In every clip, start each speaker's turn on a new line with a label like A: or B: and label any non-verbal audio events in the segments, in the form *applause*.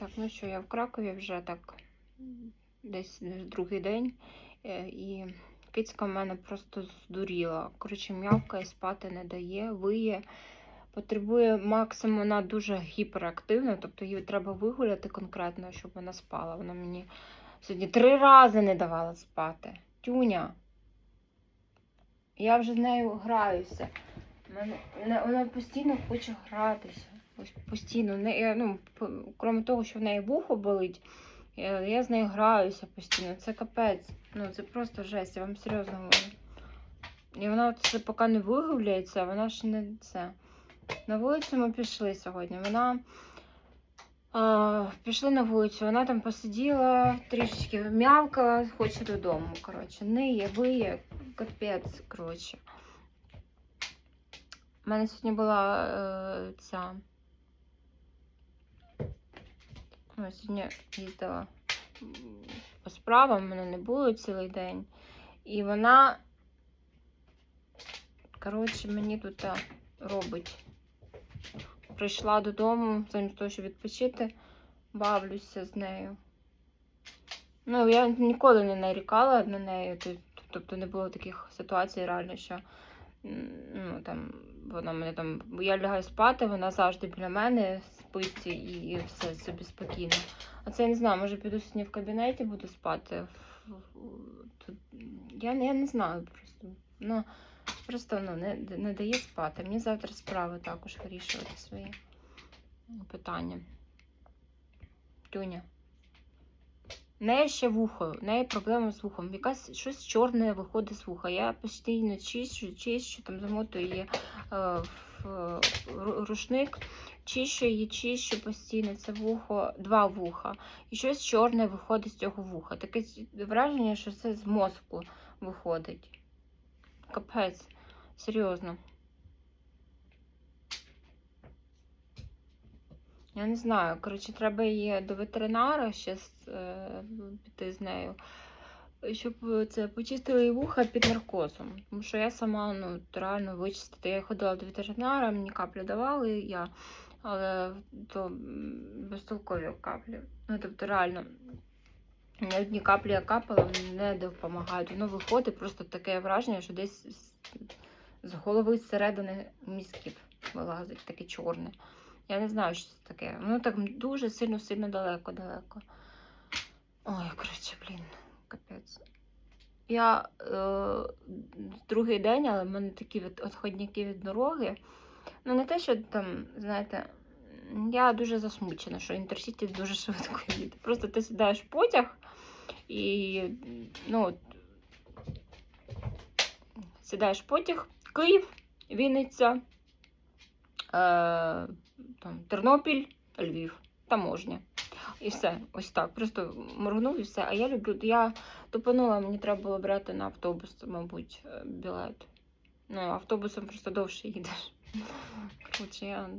A: Так, ну що, я в Кракові вже так десь другий день. е, І кицька в мене просто здуріла. Коротше, м'явкає, спати не дає, виє. Потребує максимум, вона дуже гіперактивна, тобто її треба вигуляти конкретно, щоб вона спала. Вона мені сьогодні три рази не давала спати. Тюня. Я вже з нею граюся. Мене- вона постійно хоче гратися. Ось постійно. Не, ну, крім того, що в неї вухо болить, я, я з нею граюся постійно. Це капець. Ну, це просто жесть, я вам серйозно говорю. І вона це поки не вигуляється, вона ж не це. На вулицю ми пішли сьогодні. Вона а, пішли на вулицю, вона там посиділа, трішечки м'явкала, хоче додому. Коротше, ниє, виє, капець, коротше. У мене сьогодні була е, ця. Ну, сьогодні їздила по справам, мене не було цілий день. І вона, коротше, мені тут робить. Прийшла додому, замість того, щоб відпочити, бавлюся з нею. Ну, я ніколи не нарікала на неї, тобто не було таких ситуацій реально, що ну, там, вона мене там, я лягаю спати, вона завжди біля мене спить і, все собі спокійно. А це я не знаю, може піду сьогодні в кабінеті буду спати. Тут, я, я не знаю просто. Ну, просто ну, не, не дає спати. Мені завтра справи також вирішувати свої питання. Тюня. В неї ще вухо, в неї проблема з вухом. Якась щось чорне виходить з вуха. Я постійно чищу, чищу, там замотую її е, в рушник, чищу її, чищу постійно. Це вухо, два вуха. І щось чорне виходить з цього вуха. Таке враження, що це з мозку виходить. Капець, серйозно. Я не знаю. Коротше, треба її до ветеринара ще е, піти з нею, щоб е, це почистили вуха під наркозом. Тому що я сама ну, реально вичистити. Я ходила до ветеринара, мені каплю давали, я, але то безтолкові каплі. Ну, тобто, реально, ні одні каплі я капала, не допомагають. Воно виходить просто таке враження, що десь з голови зсередини мізків вилазить, таке чорне. Я не знаю, що це таке. Воно так дуже сильно-сильно далеко-далеко. Ой, коротше, блін, капець. Я е, другий день, але в мене такі від, відходняки від дороги. Ну, не те, що там, знаєте, я дуже засмучена, що інтерсіті дуже швидко їде. Просто ти сідаєш в потяг і ну, сідаєш в потяг, Київ, Вінниця, е, там, Тернопіль, Львів, таможня. І все, ось так. Просто моргнув і все. А я люблю. Я тупанула, мені треба було брати на автобус, мабуть, е, білет. Ну, автобусом просто довше їдеш. Коротше, я.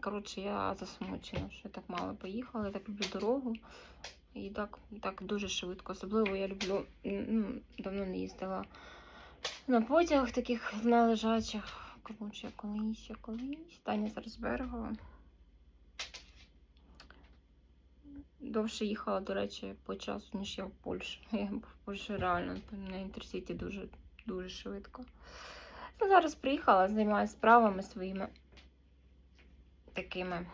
A: Коротше, я засмучена, що я так мало поїхала, я так люблю дорогу. І так, так дуже швидко. Особливо я люблю, ну, давно не їздила на потягах таких на лежачих. Коротше, колись, я колись. Таня зараз берегова. Довше їхала, до речі, по часу, ніж я в Польщі. *laughs* Я в Польщі реально на інтерсіті дуже, дуже швидко. Ну, зараз приїхала, займаюся справами своїми такими.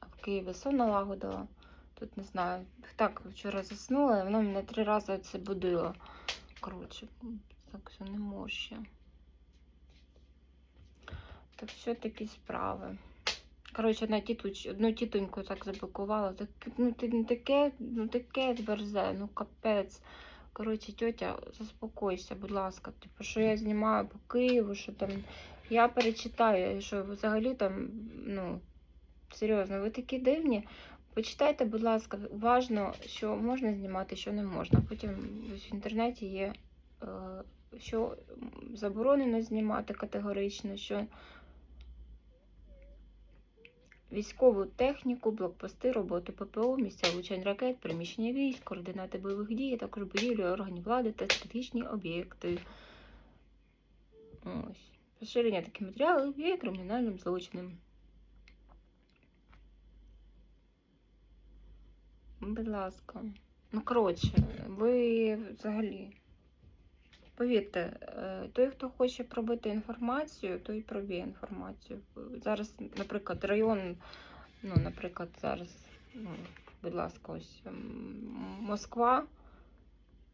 A: В Києві сон налагодила. Тут не знаю. Так, вчора заснула, і воно мене три рази це будило. Коротше, так все не може. Так що такі справи. Коротше, на тітуч, одну тітоньку так заблокувала. Так, ну ти не таке, ну таке верзе, ну капець. Коротше, тьотя, заспокойся, будь ласка. Типу, що я знімаю по Києву, що там. Я перечитаю, що взагалі там, ну, серйозно, ви такі дивні. Почитайте, будь ласка, уважно, що можна знімати, що не можна. Потім в інтернеті є, е, що заборонено знімати категорично, що військову техніку, блокпости, роботу ППО, місця влучань ракет, приміщення військ, координати бойових дій, а також будівлі органів влади та стратегічні об'єкти. Ось. Поширення таких матеріалів є кримінальним злочином. Будь ласка. Ну, коротше, ви взагалі. Повірте, е, той, хто хоче пробити інформацію, той проб'є інформацію. Зараз, наприклад, район, ну, наприклад, зараз, ну, будь ласка, ось Москва,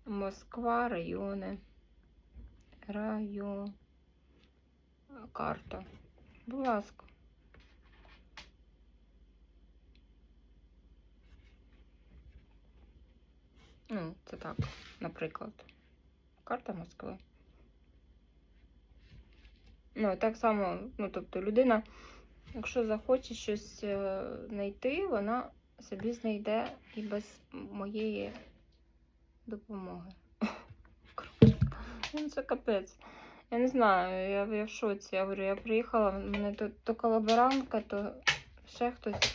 A: Москва, райони, район, карта. Будь ласка. Ну, це так, наприклад. Карта Москви. Ну, так само, ну, тобто людина, якщо захоче щось е, знайти, вона собі знайде і без моєї допомоги. *laughs* Ну, це капець. Я не знаю, я, я в шоці. Я говорю, я приїхала, в мене тут то колаборантка, то ще хтось.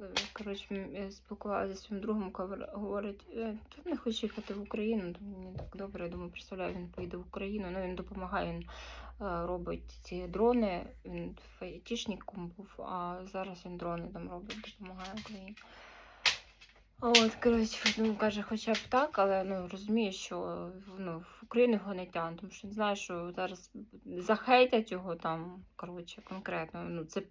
A: Е, Коротше, я спілкувалася зі своїм другом, говорить, «Е, тут не хочу їхати в Україну. Мені так добре, я думаю, представляю, він поїде в Україну. Ну, він допомагає, він е, робить ці дрони. Він фаєтішником був, а зараз він дрони там робить, допомагає Україні. От, коротше, ну, каже, хоча б так, але ну, розуміє, що ну, в Україну його не тягне, тому що він знає, що зараз захейтять його там, коротше, конкретно. Ну, це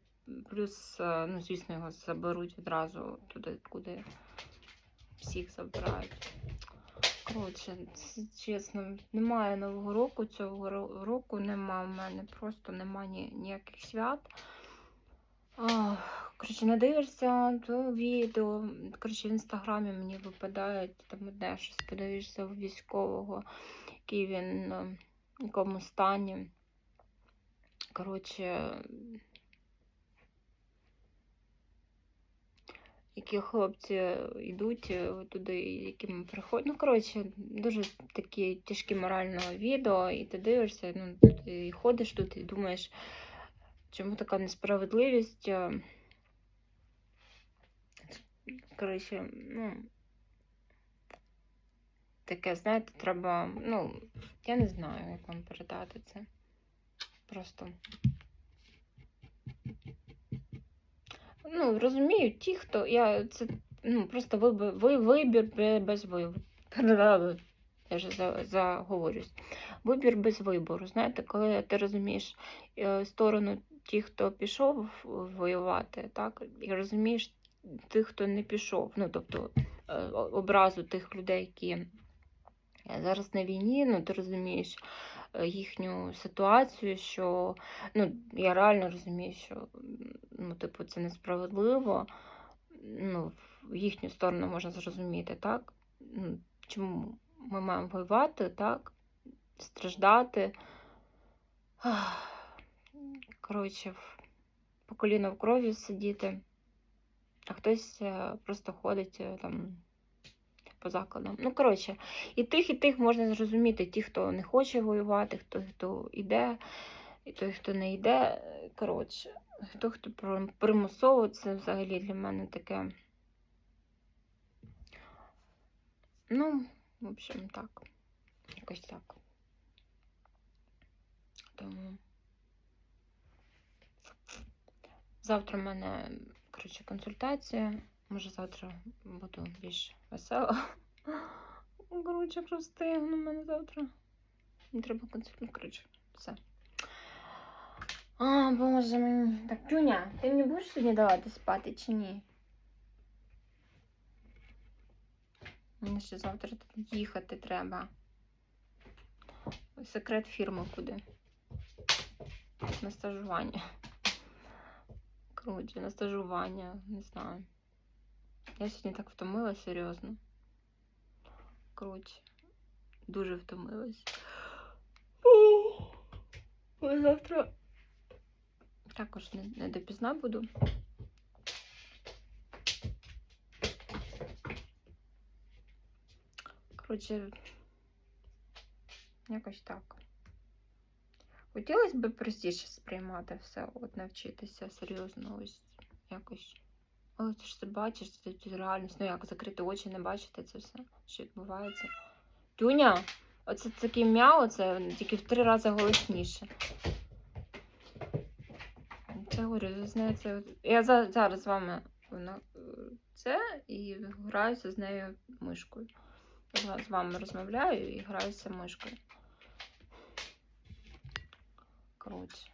A: плюс, е, ну, звісно, його заберуть відразу туди, куди всіх забирають. Коротше, чесно, немає нового року, цього року нема в мене, просто нема ні, ніяких свят. Коротше, не дивишся то відео. Коротше, в інстаграмі мені випадає там одне щось подивишся у військового, який він е, в якому стані. Коротше, які хлопці йдуть е, туди, яким приходять. Ну, коротше, дуже такі тяжкі морально відео, і ти дивишся, ну, ти ходиш тут і думаєш, чому така несправедливість. е. Коротше, ну. Таке, знаєте, треба, ну, я не знаю, як вам передати це. Просто. Ну, розумію, ті, хто. Я це ну, просто вибір, ви, вибір без вибору. Я вже заговорюсь. Вибір без вибору. Знаєте, коли ти розумієш е, сторону тих, хто пішов воювати, так, і розумієш тих, хто не пішов. Ну, тобто е, образу тих людей, які зараз на війні, ну ти розумієш їхню ситуацію, що ну, я реально розумію, що ну, типу, це несправедливо. Ну, в їхню сторону можна зрозуміти, так? Ну, Чому ми маємо воювати, так? Страждати. Коротше, по коліна в крові сидіти, а хтось е, просто ходить е, там по закладам. Ну, коротше, і тих, і тих можна зрозуміти. Ті, хто не хоче воювати, хто, хто йде, і той, хто не йде. Коротше, хто хто примусово, це взагалі для мене таке. Ну, в общем, так. Якось так. Тому. Завтра в мене, коротше, консультація. Може, завтра буду більш весела. Ну, Коротше, простигну мене завтра. Треба консультацію. Коротше, все. А, боже мій. Так, Тюня, ти мені будеш сьогодні давати спати чи ні? Мені ще завтра тут їхати треба. Секрет фірми куди? На стажування. Коротше, на стажування, не знаю. Я сьогодні так втомилась, серйозно. Коротше, дуже втомилась. Ой, завтра також не, не допізна буду. Коротше, якось так. Хотілося б простіше сприймати все, от навчитися серйозно, ось якось. Але ти ж це бачиш, це цю реальність. Ну як закрити очі, не бачити це все, що відбувається. Тюня, оце такий мяу, це тільки в три рази голосніше. Це говорю, з нею це. Я за- зараз з вами вона е, це і граюся з нею мишкою. Я з вами розмовляю і граюся мишкою. Коротше.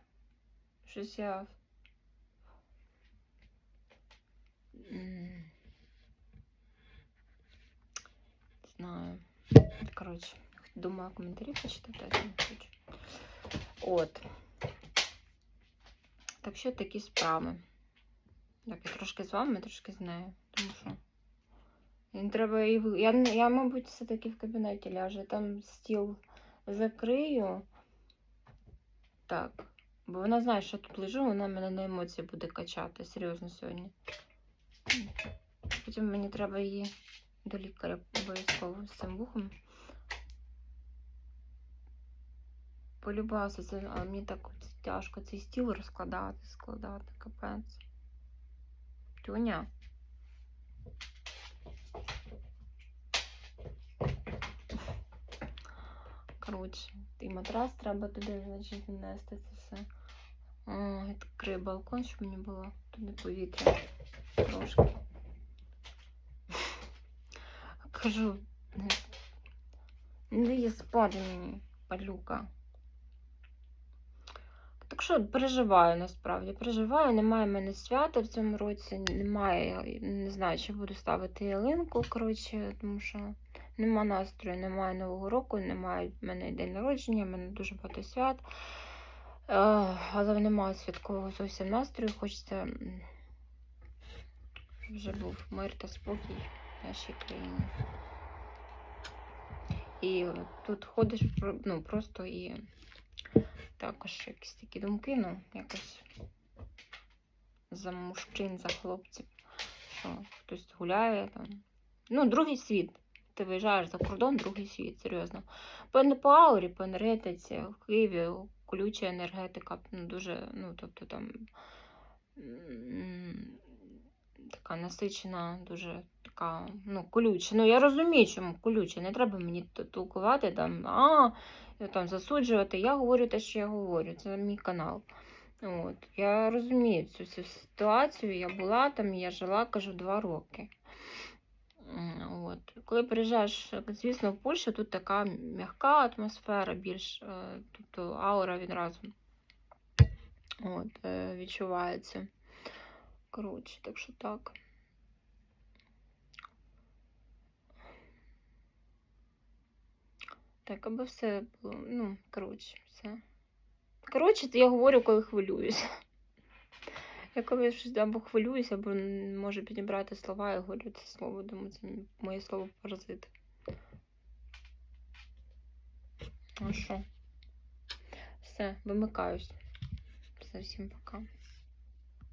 A: Щось я. Не знаю. Коротше, думаю, коментарі почитати, а не хочу. От. Так що такі справи. Так, я трошки з вами, трошки з нею. Тому що. Треба і я, я, мабуть, все-таки в кабінеті ляжу. Там стіл закрию. Так. Бо вона знає, що тут лежу, вона мене на емоції буде качати. Серйозно сьогодні. Потім мені треба її до лікаря обов'язково з цим вухом. Полюбався це, але мені так тяжко цей стіл розкладати, складати, капець. Тюня. Коротше, і матрас треба туди, значить, занести це все. О, відкрию балкон, щоб мені було туди повітря трошки. *laughs* Кажу, не, дає спати мені, падлюка. Так що переживаю насправді. Переживаю, немає в мене свята в цьому році, немає, не знаю, чи буду ставити ялинку, коротше, тому що нема настрою, немає Нового року, немає в мене день народження, в мене дуже багато свят. Але немає святкового зовсім настрою. Хочеться, щоб вже був мир та спокій в нашій країні. І тут ходиш ну, просто і також якісь такі думки, ну, якось за мужчин, за хлопців, що хтось гуляє там. Ну, другий світ. Ти виїжджаєш за кордон, другий світ, серйозно. По, по аурі, по енергетиці, в Києві колюча енергетика, ну, дуже, ну, тобто там така насичена, дуже така, ну, колюча. Ну, я розумію, чому колюча. Не треба мені толкувати там, а, там засуджувати. Я говорю те, що я говорю. Це мій канал. От. Я розумію цю, цю ситуацію. Я була там, я жила, кажу, два роки. От. Коли приїжджаєш, звісно, в Польщу, тут така м'яка атмосфера, більш, е, тобто аура відразу от, е, відчувається. Коротше, так що так. Так, аби все було. Ну, коротше, все. Коротше, я говорю, коли хвилююся. Я коли щось або хвилююся, або можу підібрати слова, і говорю це слово, думаю, це моє слово паразит. Ну що? Все, вимикаюсь. Все, всім пока.